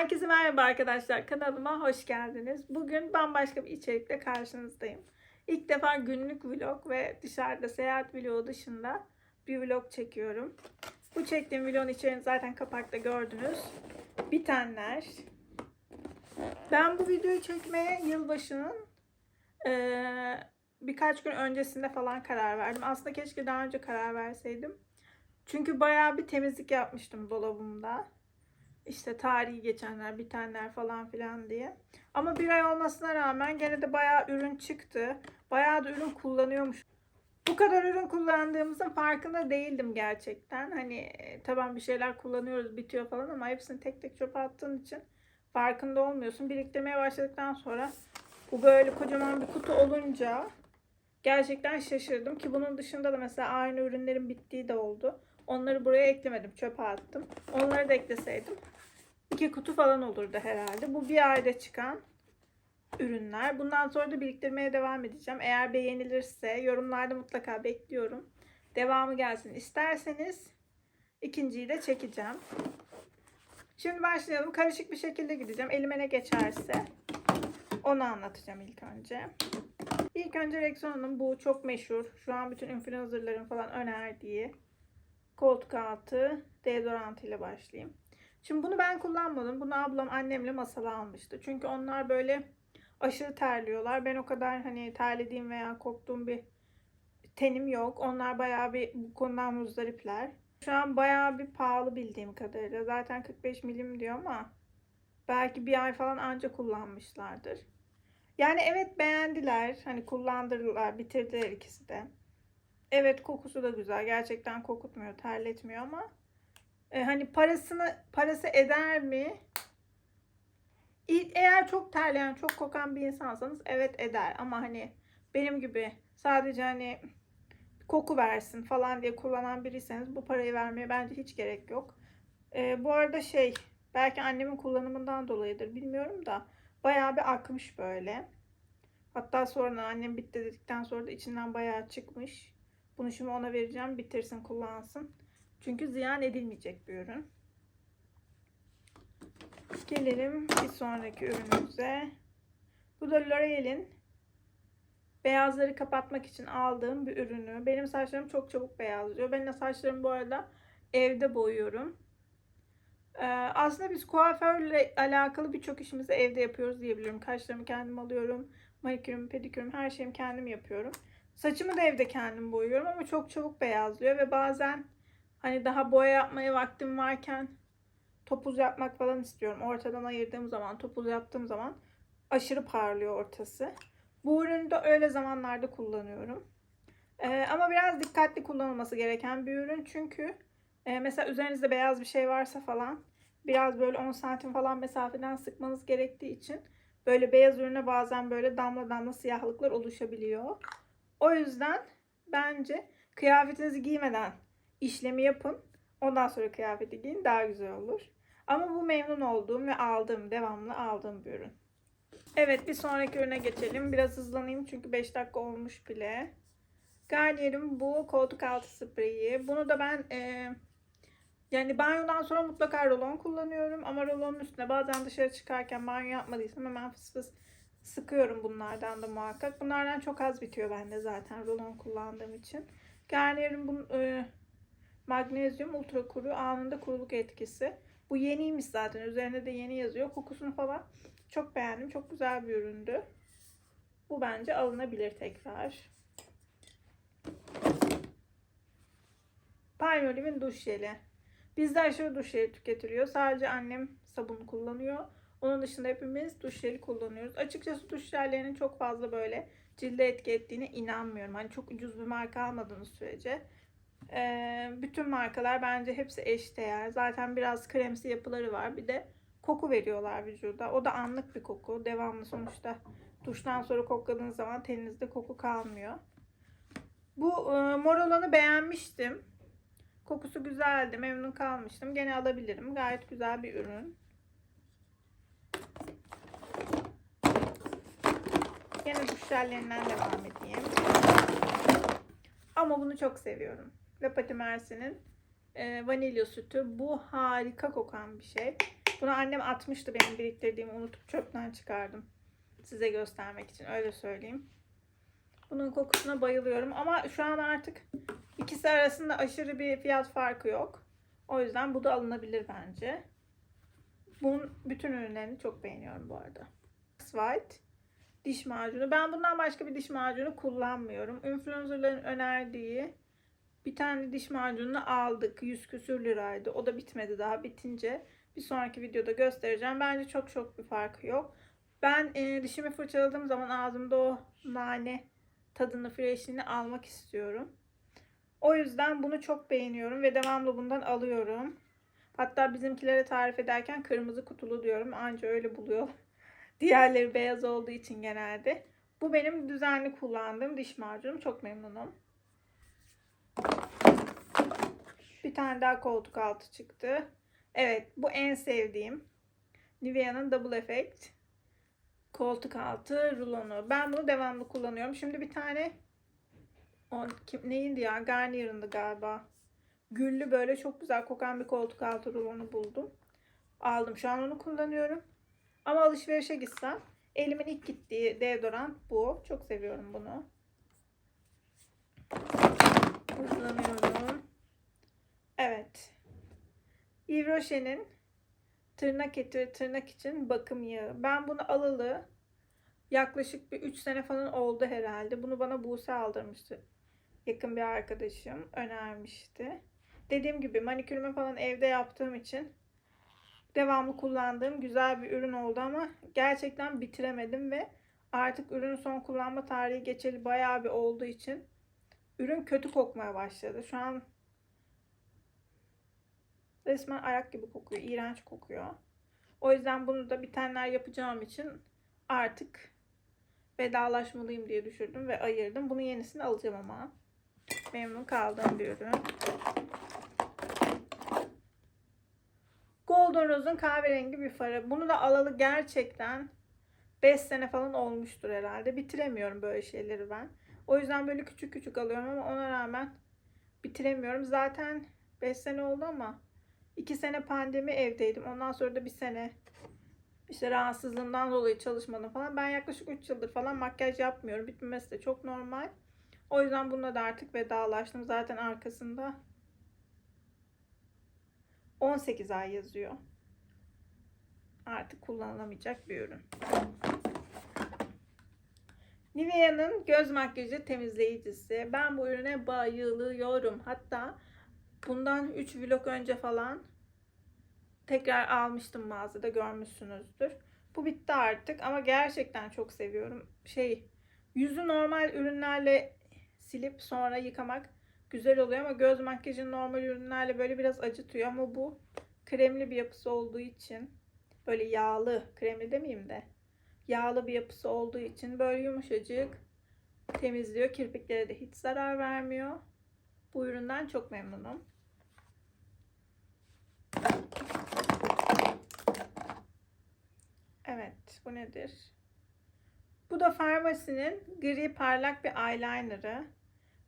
Herkese merhaba arkadaşlar. Kanalıma hoş geldiniz. Bugün bambaşka bir içerikle karşınızdayım. İlk defa günlük vlog ve dışarıda seyahat vlogu dışında bir vlog çekiyorum. Bu çektiğim vlogun içeriğini zaten kapakta gördünüz. Bitenler. Ben bu videoyu çekmeye yılbaşının eee, birkaç gün öncesinde falan karar verdim. Aslında keşke daha önce karar verseydim. Çünkü bayağı bir temizlik yapmıştım dolabımda. İşte tarihi geçenler, bitenler falan filan diye. Ama bir ay olmasına rağmen gene de bayağı ürün çıktı. Bayağı da ürün kullanıyormuş. Bu kadar ürün kullandığımızın farkında değildim gerçekten. Hani e, tamam bir şeyler kullanıyoruz bitiyor falan ama hepsini tek tek çöpe attığın için farkında olmuyorsun. Biriktirmeye başladıktan sonra bu böyle kocaman bir kutu olunca gerçekten şaşırdım ki bunun dışında da mesela aynı ürünlerin bittiği de oldu. Onları buraya eklemedim. Çöpe attım. Onları da ekleseydim iki kutu falan olurdu herhalde. Bu bir ayda çıkan ürünler. Bundan sonra da biriktirmeye devam edeceğim. Eğer beğenilirse yorumlarda mutlaka bekliyorum. Devamı gelsin isterseniz ikinciyi de çekeceğim. Şimdi başlayalım. Karışık bir şekilde gideceğim. Elime ne geçerse onu anlatacağım ilk önce. İlk önce Rexona'nın bu çok meşhur. Şu an bütün influencerların falan önerdiği koltuk altı deodorant ile başlayayım. Şimdi bunu ben kullanmadım. Bunu ablam annemle masala almıştı. Çünkü onlar böyle aşırı terliyorlar. Ben o kadar hani terlediğim veya koktuğum bir tenim yok. Onlar bayağı bir bu konudan muzdaripler. Şu an bayağı bir pahalı bildiğim kadarıyla. Zaten 45 milim diyor ama belki bir ay falan anca kullanmışlardır. Yani evet beğendiler. Hani kullandırdılar, bitirdiler ikisi de. Evet kokusu da güzel. Gerçekten kokutmuyor, terletmiyor ama e, hani parasını parası eder mi? Eğer çok terleyen, çok kokan bir insansanız evet eder ama hani benim gibi sadece hani koku versin falan diye kullanan biriyseniz bu parayı vermeye bence hiç gerek yok. E, bu arada şey belki annemin kullanımından dolayıdır bilmiyorum da bayağı bir akmış böyle. Hatta sonra annem bitti dedikten sonra da içinden bayağı çıkmış. Bunu şimdi ona vereceğim. Bitirsin, kullansın. Çünkü ziyan edilmeyecek bir ürün. Gelelim bir sonraki ürünümüze. Bu da L'Oreal'in beyazları kapatmak için aldığım bir ürünü. Benim saçlarım çok çabuk beyazlıyor. Ben de saçlarımı bu arada evde boyuyorum. Ee, aslında biz kuaförle alakalı birçok işimizi evde yapıyoruz diyebilirim. Kaşlarımı kendim alıyorum. Manikürüm, pedikürüm her şeyimi kendim yapıyorum. Saçımı da evde kendim boyuyorum ama çok çabuk beyazlıyor ve bazen hani daha boya yapmaya vaktim varken topuz yapmak falan istiyorum. Ortadan ayırdığım zaman, topuz yaptığım zaman aşırı parlıyor ortası. Bu ürünü de öyle zamanlarda kullanıyorum. Ee, ama biraz dikkatli kullanılması gereken bir ürün çünkü e, mesela üzerinizde beyaz bir şey varsa falan biraz böyle 10 santim falan mesafeden sıkmanız gerektiği için böyle beyaz ürüne bazen böyle damla damla siyahlıklar oluşabiliyor. O yüzden bence kıyafetinizi giymeden işlemi yapın. Ondan sonra kıyafeti giyin daha güzel olur. Ama bu memnun olduğum ve aldığım, devamlı aldığım bir ürün. Evet bir sonraki ürüne geçelim. Biraz hızlanayım çünkü 5 dakika olmuş bile. Garnier'in bu koltuk altı spreyi. Bunu da ben e, yani banyodan sonra mutlaka rolon kullanıyorum. Ama rolonun üstüne bazen dışarı çıkarken banyo yapmadıysam hemen fıs fıs sıkıyorum bunlardan da muhakkak. Bunlardan çok az bitiyor bende zaten rolon kullandığım için. Garnier'in bu e, magnezyum ultra kuru anında kuruluk etkisi. Bu yeniymiş zaten. Üzerinde de yeni yazıyor. Kokusunu falan çok beğendim. Çok güzel bir üründü. Bu bence alınabilir tekrar. Palmolive'in duş jeli. Bizde aşırı duş jeli tüketiliyor. Sadece annem sabun kullanıyor. Onun dışında hepimiz duş jeli kullanıyoruz. Açıkçası duş jellerinin çok fazla böyle cilde etki ettiğine inanmıyorum. Hani çok ucuz bir marka almadığınız sürece. Ee, bütün markalar bence hepsi eşdeğer. Zaten biraz kremsi yapıları var. Bir de koku veriyorlar vücuda. O da anlık bir koku. Devamlı sonuçta duştan sonra kokladığınız zaman teninizde koku kalmıyor. Bu e, mor olanı beğenmiştim. Kokusu güzeldi. Memnun kalmıştım. Gene alabilirim. Gayet güzel bir ürün. Gene duş jellerinden devam edeyim. Ama bunu çok seviyorum. Ve Pati Mersin'in e, vanilya sütü. Bu harika kokan bir şey. Bunu annem atmıştı benim biriktirdiğimi unutup çöpten çıkardım. Size göstermek için öyle söyleyeyim. Bunun kokusuna bayılıyorum ama şu an artık ikisi arasında aşırı bir fiyat farkı yok. O yüzden bu da alınabilir bence. Bunun bütün ürünlerini çok beğeniyorum bu arada. White diş macunu. Ben bundan başka bir diş macunu kullanmıyorum. Influencer'ların önerdiği bir tane diş macununu aldık. 100 küsür liraydı. O da bitmedi daha. Bitince bir sonraki videoda göstereceğim. Bence çok çok bir farkı yok. Ben e, dişimi fırçaladığım zaman ağzımda o nane tadını, freshliğini almak istiyorum. O yüzden bunu çok beğeniyorum ve devamlı bundan alıyorum. Hatta bizimkilere tarif ederken kırmızı kutulu diyorum. Anca öyle buluyor. Diğerleri beyaz olduğu için genelde. Bu benim düzenli kullandığım diş macunum. Çok memnunum. Bir tane daha koltuk altı çıktı. Evet bu en sevdiğim. Nivea'nın Double Effect koltuk altı rulonu. Ben bunu devamlı kullanıyorum. Şimdi bir tane o, kim, neydi ya? Garnier'ındı galiba. Güllü böyle çok güzel kokan bir koltuk altı rulonu buldum. Aldım. Şu an onu kullanıyorum. Ama alışverişe gitsem elimin ilk gittiği deodorant bu. Çok seviyorum bunu. Kullanıyorum. Evet. Yves Rocher'in tırnak eti ve tırnak için bakım yağı. Ben bunu alalı yaklaşık bir 3 sene falan oldu herhalde. Bunu bana Buse aldırmıştı. Yakın bir arkadaşım önermişti. Dediğim gibi manikürümü falan evde yaptığım için devamlı kullandığım güzel bir ürün oldu ama gerçekten bitiremedim ve artık ürünün son kullanma tarihi geçeli bayağı bir olduğu için ürün kötü kokmaya başladı. Şu an resmen ayak gibi kokuyor. iğrenç kokuyor. O yüzden bunu da bitenler yapacağım için artık vedalaşmalıyım diye düşürdüm ve ayırdım. Bunun yenisini alacağım ama. Memnun kaldığım bir ürün. Golden Rose'un kahverengi bir farı. Bunu da alalı gerçekten 5 sene falan olmuştur herhalde. Bitiremiyorum böyle şeyleri ben. O yüzden böyle küçük küçük alıyorum ama ona rağmen bitiremiyorum. Zaten 5 sene oldu ama 2 sene pandemi evdeydim. Ondan sonra da bir sene işte rahatsızlığımdan dolayı çalışmadım falan. Ben yaklaşık 3 yıldır falan makyaj yapmıyorum. Bitmemesi de çok normal. O yüzden bununla da artık vedalaştım. Zaten arkasında 18 ay yazıyor. Artık kullanılamayacak bir ürün. Nivea'nın göz makyajı temizleyicisi. Ben bu ürüne bayılıyorum. Hatta bundan 3 vlog önce falan tekrar almıştım mağazada görmüşsünüzdür. Bu bitti artık ama gerçekten çok seviyorum. Şey yüzü normal ürünlerle silip sonra yıkamak güzel oluyor ama göz makyajını normal ürünlerle böyle biraz acıtıyor ama bu kremli bir yapısı olduğu için böyle yağlı, kremli demeyeyim de yağlı bir yapısı olduğu için böyle yumuşacık temizliyor. Kirpiklere de hiç zarar vermiyor. Bu üründen çok memnunum. Evet, bu nedir? Bu da Farmasi'nin gri parlak bir eyeliner'ı.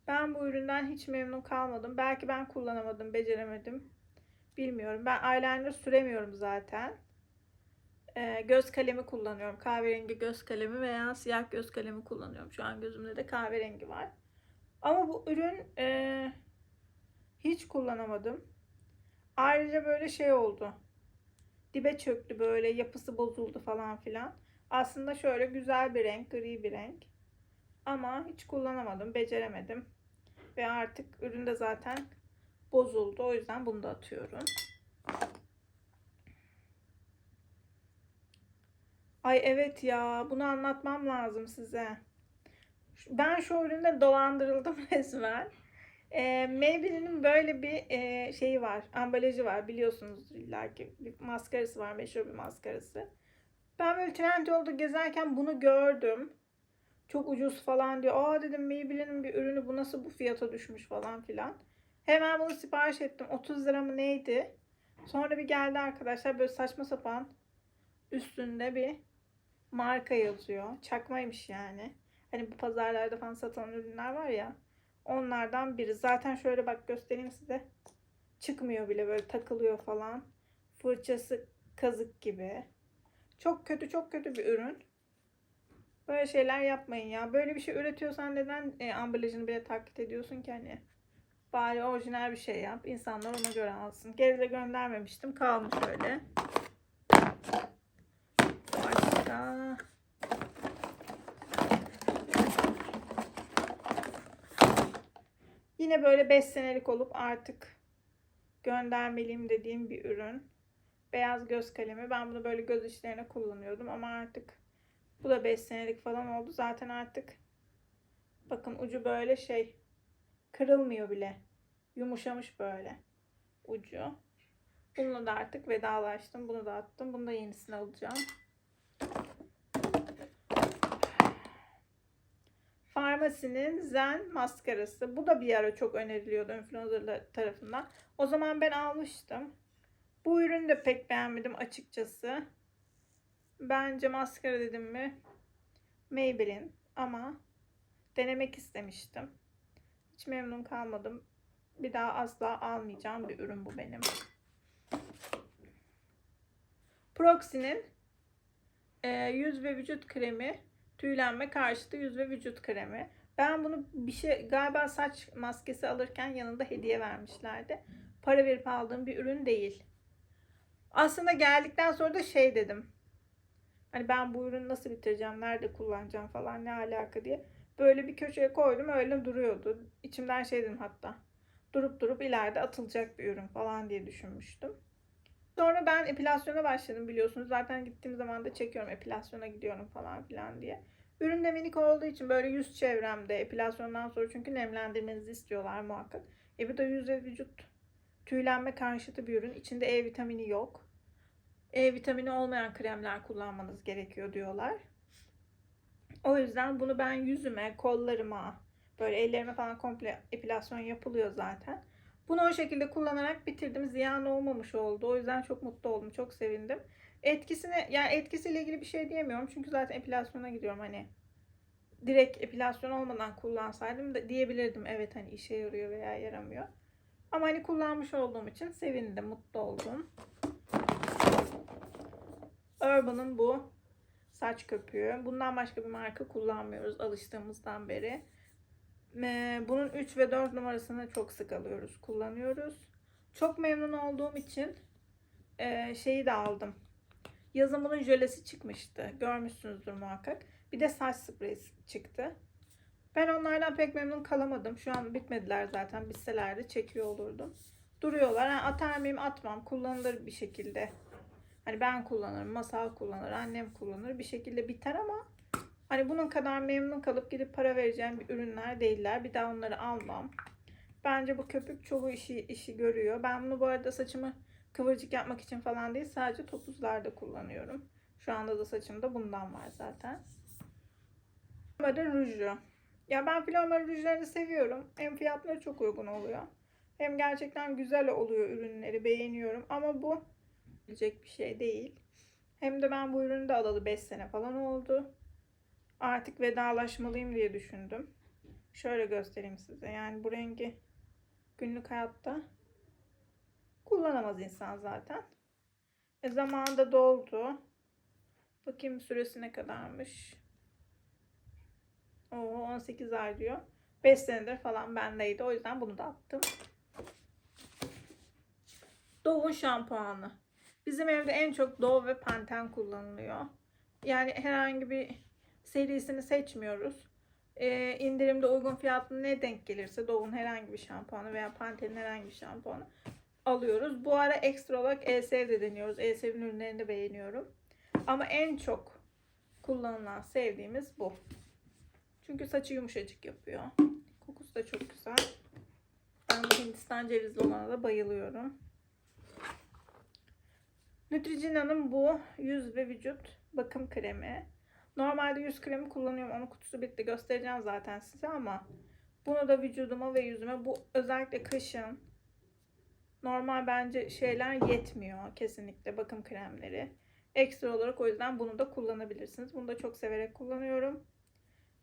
Ben bu üründen hiç memnun kalmadım. Belki ben kullanamadım, beceremedim. Bilmiyorum. Ben eyeliner süremiyorum zaten. Ee, göz kalemi kullanıyorum. Kahverengi göz kalemi veya siyah göz kalemi kullanıyorum. Şu an gözümde de kahverengi var. Ama bu ürün e, hiç kullanamadım. Ayrıca böyle şey oldu. Dibe çöktü böyle yapısı bozuldu falan filan. Aslında şöyle güzel bir renk, gri bir renk. Ama hiç kullanamadım, beceremedim. Ve artık ürün de zaten bozuldu. O yüzden bunu da atıyorum. Ay evet ya, bunu anlatmam lazım size. Ben şu üründe dolandırıldım resmen. E, Maybelline'in böyle bir e, şeyi var, ambalajı var biliyorsunuz illa ki. Bir maskarası var, meşhur bir maskarası. Ben böyle Trendyol'da gezerken bunu gördüm. Çok ucuz falan diyor. Aa dedim Maybelline'in bir ürünü bu nasıl bu fiyata düşmüş falan filan. Hemen bunu sipariş ettim. 30 lira mı neydi? Sonra bir geldi arkadaşlar böyle saçma sapan üstünde bir marka yazıyor. Çakmaymış yani. Hani bu pazarlarda falan satılan ürünler var ya. Onlardan biri. Zaten şöyle bak göstereyim size. Çıkmıyor bile böyle takılıyor falan. Fırçası kazık gibi. Çok kötü çok kötü bir ürün. Böyle şeyler yapmayın ya. Böyle bir şey üretiyorsan neden e, ambalajını bile taklit ediyorsun ki hani? Bari orijinal bir şey yap. İnsanlar ona göre alsın. Geri de göndermemiştim. Kalmış öyle. Başka. Yine böyle 5 senelik olup artık göndermeliyim dediğim bir ürün. Beyaz göz kalemi. Ben bunu böyle göz işlerine kullanıyordum ama artık bu da 5 senelik falan oldu. Zaten artık bakın ucu böyle şey kırılmıyor bile. Yumuşamış böyle ucu. Bununla da artık vedalaştım. Bunu da attım. Bunu da yenisini alacağım. Farmasinin Zen maskarası. Bu da bir ara çok öneriliyordu influencerlar tarafından. O zaman ben almıştım. Bu ürünü de pek beğenmedim açıkçası. Bence maskara dedim mi Maybelline ama denemek istemiştim. Hiç memnun kalmadım. Bir daha asla almayacağım bir ürün bu benim. Proxy'nin e, yüz ve vücut kremi tüylenme karşıtı yüz ve vücut kremi. Ben bunu bir şey galiba saç maskesi alırken yanında hediye vermişlerdi. Para verip aldığım bir ürün değil. Aslında geldikten sonra da şey dedim. Hani ben bu ürünü nasıl bitireceğim, nerede kullanacağım falan ne alaka diye. Böyle bir köşeye koydum öyle duruyordu. İçimden şey dedim hatta. Durup durup ileride atılacak bir ürün falan diye düşünmüştüm. Sonra ben epilasyona başladım biliyorsunuz. Zaten gittiğim zaman da çekiyorum epilasyona gidiyorum falan filan diye. Ürün de minik olduğu için böyle yüz çevremde epilasyondan sonra çünkü nemlendirmenizi istiyorlar muhakkak. E bu da yüz ve vücut tüylenme karşıtı bir ürün. İçinde E vitamini yok. E vitamini olmayan kremler kullanmanız gerekiyor diyorlar. O yüzden bunu ben yüzüme, kollarıma, böyle ellerime falan komple epilasyon yapılıyor zaten. Bunu o şekilde kullanarak bitirdim. Ziyan olmamış oldu. O yüzden çok mutlu oldum. Çok sevindim. Etkisine yani etkisiyle ilgili bir şey diyemiyorum. Çünkü zaten epilasyona gidiyorum hani. Direkt epilasyon olmadan kullansaydım da diyebilirdim. Evet hani işe yarıyor veya yaramıyor. Ama hani kullanmış olduğum için sevindim, mutlu oldum. Urban'ın bu saç köpüğü. Bundan başka bir marka kullanmıyoruz alıştığımızdan beri. Ee, Bunun 3 ve 4 numarasını çok sık alıyoruz, kullanıyoruz. Çok memnun olduğum için e, şeyi de aldım. Yazın bunun jölesi çıkmıştı. Görmüşsünüzdür muhakkak. Bir de saç spreyi çıktı. Ben onlardan pek memnun kalamadım. Şu an bitmediler zaten. Bitselerdi çekiyor olurdum. Duruyorlar. Yani atar mıyım atmam. Kullanılır bir şekilde. Hani ben kullanırım, masal kullanır, annem kullanır. Bir şekilde biter ama hani bunun kadar memnun kalıp gidip para vereceğim bir ürünler değiller. Bir daha onları almam. Bence bu köpük çoğu işi işi görüyor. Ben bunu bu arada saçımı kıvırcık yapmak için falan değil. Sadece topuzlarda kullanıyorum. Şu anda da saçımda bundan var zaten. Flormar'ın ruju. Ya ben Flormar rujlarını seviyorum. Hem fiyatları çok uygun oluyor. Hem gerçekten güzel oluyor ürünleri. Beğeniyorum. Ama bu bilecek bir şey değil. Hem de ben bu ürünü de alalı 5 sene falan oldu. Artık vedalaşmalıyım diye düşündüm. Şöyle göstereyim size. Yani bu rengi günlük hayatta kullanamaz insan zaten. E zamanında doldu. Bakayım süresi ne kadarmış. O 18 ay diyor. 5 senedir falan bendeydi. O yüzden bunu da attım. Dove'un şampuanı. Bizim evde en çok Dove ve Pantene kullanılıyor. Yani herhangi bir serisini seçmiyoruz. Ee, indirimde uygun fiyatlı ne denk gelirse Dove'un herhangi bir şampuanı veya Pantene'in herhangi bir şampuanı alıyoruz. Bu ara ekstra olarak Elsev de deniyoruz. Elsev'in ürünlerini beğeniyorum. Ama en çok kullanılan sevdiğimiz bu. Çünkü saçı yumuşacık yapıyor. Kokusu da çok güzel. Ben bu Hindistan cevizli olana da bayılıyorum. Neutrogena'nın bu yüz ve vücut bakım kremi. Normalde yüz kremi kullanıyorum. Onun kutusu bitti. Göstereceğim zaten size ama bunu da vücuduma ve yüzüme bu özellikle kışın normal bence şeyler yetmiyor kesinlikle bakım kremleri. Ekstra olarak o yüzden bunu da kullanabilirsiniz. Bunu da çok severek kullanıyorum.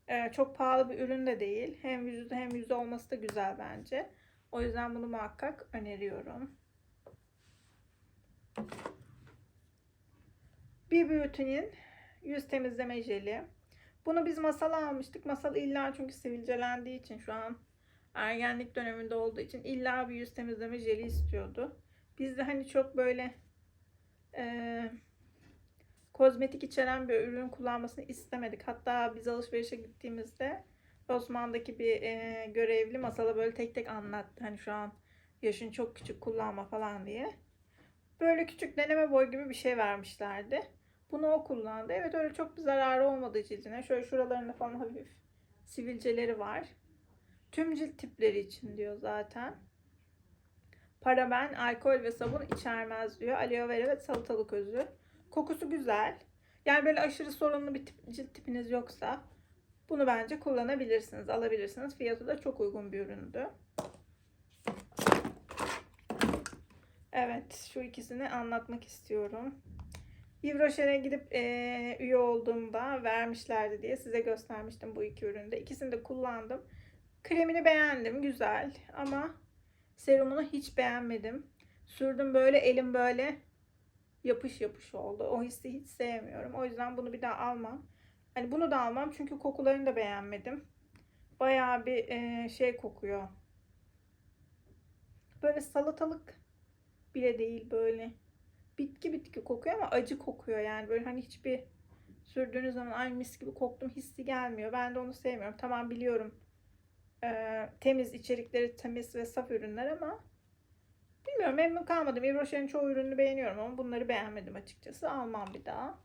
Ee, çok pahalı bir ürün de değil. Hem vücudu hem yüzü olması da güzel bence. O yüzden bunu muhakkak öneriyorum. Bir Beauty'nin yüz temizleme jeli. Bunu biz masala almıştık. Masal illa çünkü sivilcelendiği için şu an ergenlik döneminde olduğu için illa bir yüz temizleme jeli istiyordu. Biz de hani çok böyle eee kozmetik içeren bir ürün kullanmasını istemedik. Hatta biz alışverişe gittiğimizde Osman'daki bir e, görevli masala böyle tek tek anlattı. Hani şu an yaşın çok küçük kullanma falan diye. Böyle küçük deneme boy gibi bir şey vermişlerdi. Bunu o kullandı. Evet öyle çok bir zararı olmadı cildine. Şöyle şuralarında falan hafif sivilceleri var. Tüm cilt tipleri için diyor zaten. Paraben, alkol ve sabun içermez diyor. Aloe vera ve salatalık özü. Kokusu güzel. Yani böyle aşırı sorunlu bir tip, cilt tipiniz yoksa bunu bence kullanabilirsiniz, alabilirsiniz. Fiyatı da çok uygun bir üründü. Evet, şu ikisini anlatmak istiyorum. Rocher'e gidip eee, üye olduğumda vermişlerdi diye size göstermiştim bu iki üründe. İkisini de kullandım. Kremini beğendim, güzel ama serumunu hiç beğenmedim. Sürdüm böyle elim böyle yapış yapış oldu. O hissi hiç sevmiyorum. O yüzden bunu bir daha almam. Hani bunu da almam çünkü kokularını da beğenmedim. Bayağı bir eee, şey kokuyor. Böyle salatalık bile değil böyle. Bitki bitki kokuyor ama acı kokuyor yani. Böyle hani hiçbir sürdüğünüz zaman ay mis gibi koktum hissi gelmiyor. Ben de onu sevmiyorum. Tamam biliyorum. eee, temiz içerikleri temiz ve saf ürünler ama bilmiyorum memnun kalmadım. Yves Rocher'in çoğu ürününü beğeniyorum ama bunları beğenmedim açıkçası. Almam bir daha.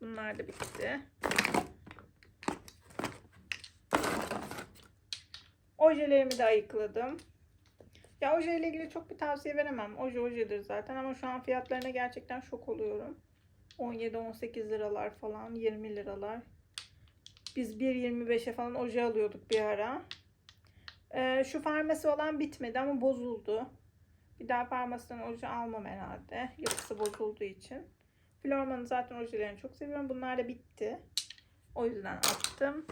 Bunlar da bitti. Ojelerimi de ayıkladım. Ya oje ile ilgili çok bir tavsiye veremem. Oje ojedir zaten ama şu an fiyatlarına gerçekten şok oluyorum. 17-18 liralar falan, 20 liralar. Biz 1.25'e falan oje alıyorduk bir ara. Ee, şu farmasi olan bitmedi ama bozuldu. Bir daha farmasiden oje almam herhalde. Yapısı bozulduğu için. Florman'ın zaten ojelerini çok seviyorum. Bunlar da bitti. O yüzden attım.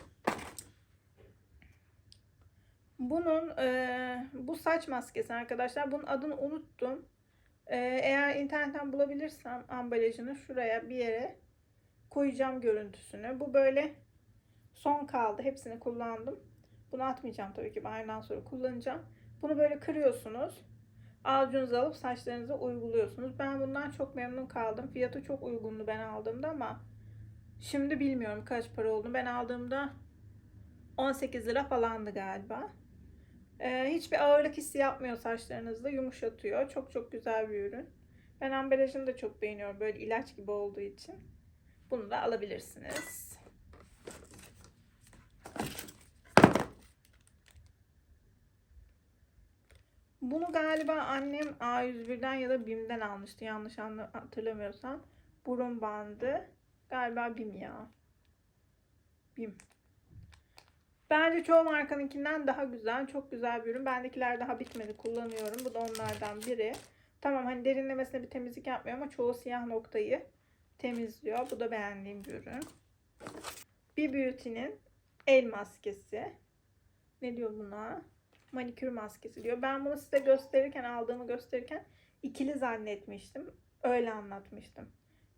Bunun e, bu saç maskesi arkadaşlar. Bunun adını unuttum. E, eğer internetten bulabilirsem ambalajını şuraya bir yere koyacağım görüntüsünü. Bu böyle son kaldı. Hepsini kullandım. Bunu atmayacağım tabii ki. Bayramdan sonra kullanacağım. Bunu böyle kırıyorsunuz. Avucunuza alıp saçlarınıza uyguluyorsunuz. Ben bundan çok memnun kaldım. Fiyatı çok uygundu ben aldığımda ama şimdi bilmiyorum kaç para oldu. Ben aldığımda 18 lira falandı galiba. Ee, hiçbir ağırlık hissi yapmıyor saçlarınızda. Yumuşatıyor. Çok çok güzel bir ürün. Ben ambalajını da çok beğeniyorum. Böyle ilaç gibi olduğu için. Bunu da alabilirsiniz. Bunu galiba annem A101'den ya da BİM'den almıştı. Yanlış hatırlamıyorsam. Burun bandı. Galiba BİM ya. BİM. Bence çoğu markanınkinden daha güzel. Çok güzel bir ürün. Bendekiler daha bitmedi. Kullanıyorum. Bu da onlardan biri. Tamam hani derinlemesine bir temizlik yapmıyor ama çoğu siyah noktayı temizliyor. Bu da beğendiğim bir ürün. Bir Beauty'nin el maskesi. Ne diyor buna? Manikür maskesi diyor. Ben bunu size gösterirken, aldığımı gösterirken ikili zannetmiştim. Öyle anlatmıştım.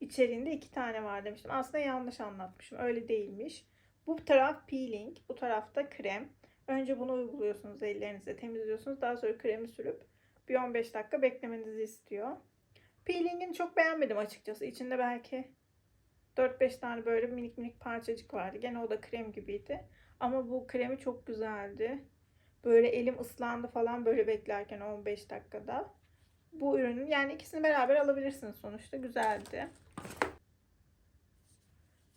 İçeriğinde iki tane var demiştim. Aslında yanlış anlatmışım. Öyle değilmiş. Bu taraf peeling, bu tarafta krem. Önce bunu uyguluyorsunuz ellerinize temizliyorsunuz. Daha sonra kremi sürüp bir 15 dakika beklemenizi istiyor. Peeling'ini çok beğenmedim açıkçası. İçinde belki 4-5 tane böyle minik minik parçacık vardı. Gene o da krem gibiydi. Ama bu kremi çok güzeldi. Böyle elim ıslandı falan böyle beklerken 15 dakikada. Bu ürünün yani ikisini beraber alabilirsiniz sonuçta. Güzeldi.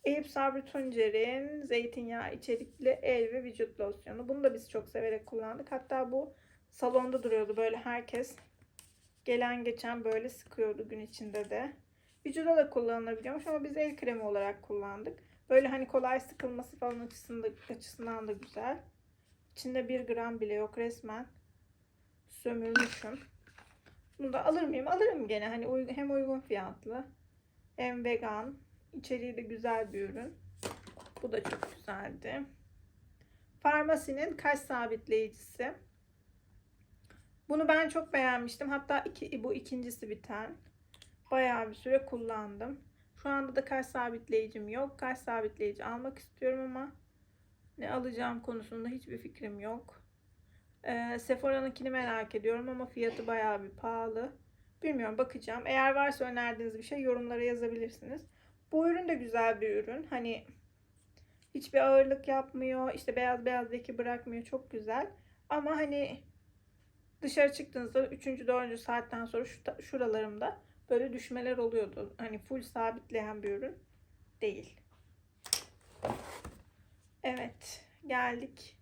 Eyüp Sabri Tuncer'in zeytinyağı içerikli el ve vücut losyonu. Bunu da biz çok severek kullandık. Hatta bu salonda duruyordu. Böyle herkes gelen geçen böyle sıkıyordu gün içinde de. Vücuda da kullanılabiliyormuş ama biz el kremi olarak kullandık. Böyle hani kolay sıkılması falan açısından, açısından da güzel. İçinde bir gram bile yok resmen. Sömürmüşüm. Bunu da alır mıyım? Alırım gene. Hani hem uygun fiyatlı hem vegan. İçeriği de güzel bir ürün. Bu da çok güzeldi. Farmasinin kaş sabitleyicisi. Bunu ben çok beğenmiştim. Hatta iki, bu ikincisi biten. Bayağı bir süre kullandım. Şu anda da kaş sabitleyicim yok. Kaş sabitleyici almak istiyorum ama ne alacağım konusunda hiçbir fikrim yok. Ee, Sephora'nınkini merak ediyorum ama fiyatı bayağı bir pahalı. Bilmiyorum bakacağım. Eğer varsa önerdiğiniz bir şey yorumlara yazabilirsiniz. Bu ürün de güzel bir ürün. Hani hiçbir ağırlık yapmıyor. İşte beyaz beyaz leke bırakmıyor. Çok güzel. Ama hani dışarı çıktığınızda 3. 4. saatten sonra şu, şuralarımda böyle düşmeler oluyordu. Hani full sabitleyen bir ürün değil. Evet, geldik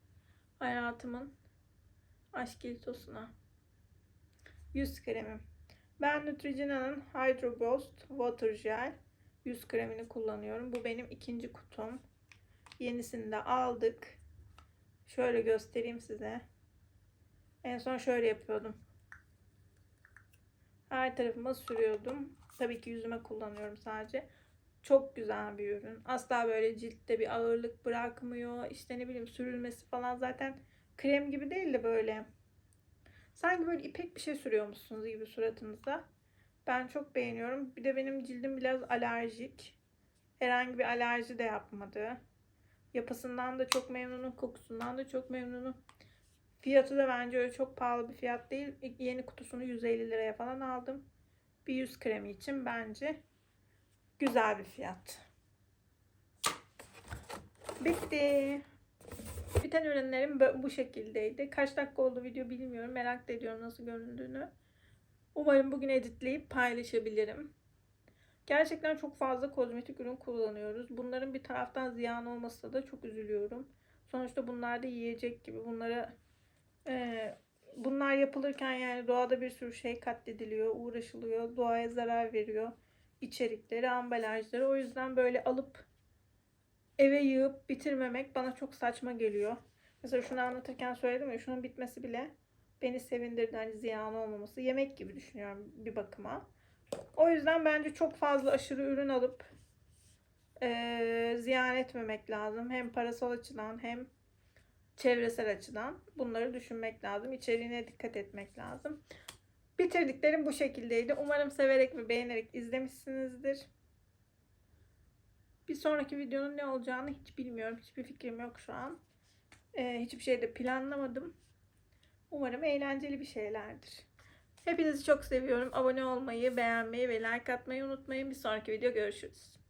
hayatımın aşk iltosuna. Yüz kremim. Ben Neutrogena'nın Hydro Boost Water Gel yüz kremini kullanıyorum. Bu benim ikinci kutum. Yenisini de aldık. Şöyle göstereyim size. En son şöyle yapıyordum. Her tarafıma sürüyordum. Tabii ki yüzüme kullanıyorum sadece. Çok güzel bir ürün. Asla böyle ciltte bir ağırlık bırakmıyor. İşte ne bileyim sürülmesi falan zaten krem gibi değil de böyle. Sanki böyle ipek bir şey sürüyormuşsunuz gibi suratınıza. Ben çok beğeniyorum. Bir de benim cildim biraz alerjik. Herhangi bir alerji de yapmadı. Yapısından da çok memnunum. Kokusundan da çok memnunum. Fiyatı da bence öyle çok pahalı bir fiyat değil. Yeni kutusunu 150 liraya falan aldım. Bir yüz kremi için bence güzel bir fiyat. Bitti. Biten ürünlerim bu şekildeydi. Kaç dakika oldu video bilmiyorum. Merak ediyorum nasıl göründüğünü. Umarım bugün editleyip paylaşabilirim. Gerçekten çok fazla kozmetik ürün kullanıyoruz. Bunların bir taraftan ziyan olmasına da çok üzülüyorum. Sonuçta bunlar da yiyecek gibi. Bunlara e, bunlar yapılırken yani doğada bir sürü şey katlediliyor, uğraşılıyor, doğaya zarar veriyor içerikleri, ambalajları. O yüzden böyle alıp eve yığıp bitirmemek bana çok saçma geliyor. Mesela şunu anlatırken söyledim ya şunun bitmesi bile beni sevindirdi. Hani ziyan olmaması. Yemek gibi düşünüyorum bir bakıma. O yüzden bence çok fazla aşırı ürün alıp eee, ziyan etmemek lazım. Hem parasal açıdan hem çevresel açıdan bunları düşünmek lazım. İçeriğine dikkat etmek lazım. Bitirdiklerim bu şekildeydi. Umarım severek ve beğenerek izlemişsinizdir. Bir sonraki videonun ne olacağını hiç bilmiyorum. Hiçbir fikrim yok şu an. Ee, hiçbir şey de planlamadım. Umarım eğlenceli bir şeylerdir. Hepinizi çok seviyorum. Abone olmayı, beğenmeyi ve like atmayı unutmayın. Bir sonraki video görüşürüz.